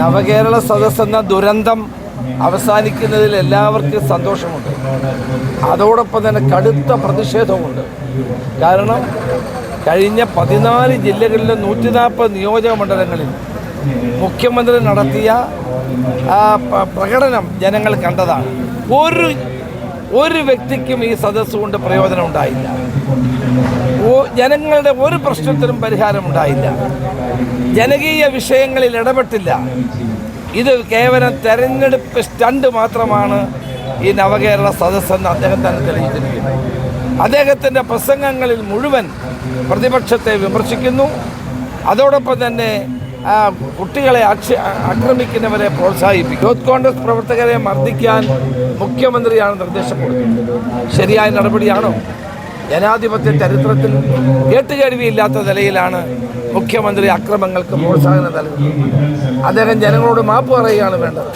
നവകേരള സദസ് എന്ന ദുരന്തം അവസാനിക്കുന്നതിൽ എല്ലാവർക്കും സന്തോഷമുണ്ട്. അതോടൊപ്പം തന്നെ കടുത്ത പ്രതിഷേധമുണ്ട് കാരണം കഴിഞ്ഞ പതിനാല് ജില്ലകളിലെ നൂറ്റി നാൽപ്പത് നിയോജക മണ്ഡലങ്ങളിൽ മുഖ്യമന്ത്രി നടത്തിയ പ്രകടനം ജനങ്ങൾ കണ്ടതാണ്. ഒരു ഒരു വ്യക്തിക്കും ഈ സദസ് കൊണ്ട് പ്രയോജനം ഉണ്ടായില്ല. ജനങ്ങളുടെ ഒരു പ്രശ്നത്തിനും പരിഹാരമുണ്ടായില്ല ജനകീയ വിഷയങ്ങളിൽ ഇടപെട്ടില്ല. ഇത് കേവലം തെരഞ്ഞെടുപ്പ് സ്റ്റണ്ട് മാത്രമാണ് ഈ നവകേരള സദസ്സെന്ന് അദ്ദേഹം തന്നെ തെളിയിച്ചിരിക്കുന്നു. അദ്ദേഹത്തിന്റെ പ്രസംഗങ്ങളിൽ മുഴുവൻ പ്രതിപക്ഷത്തെ വിമർശിക്കുന്നു. അതോടൊപ്പം തന്നെ കുട്ടികളെ ആക്രമിക്കുന്നവരെ പ്രോത്സാഹിപ്പിക്കും. യൂത്ത് കോൺഗ്രസ് പ്രവർത്തകരെ മർദ്ദിക്കാൻ മുഖ്യമന്ത്രിയാണ് നിർദ്ദേശം കൊടുക്കുന്നത് ശരിയായ നടപടിയാണോ? ജനാധിപത്യ ചരിത്രത്തിൽ കേട്ടുകേഴ്വിയില്ലാത്ത നിലയിലാണ് മുഖ്യമന്ത്രി അക്രമങ്ങൾക്ക് പ്രോത്സാഹനം നൽകുന്നത്. അദ്ദേഹം ജനങ്ങളോട് മാപ്പ് പറയുകയാണ് വേണ്ടത്.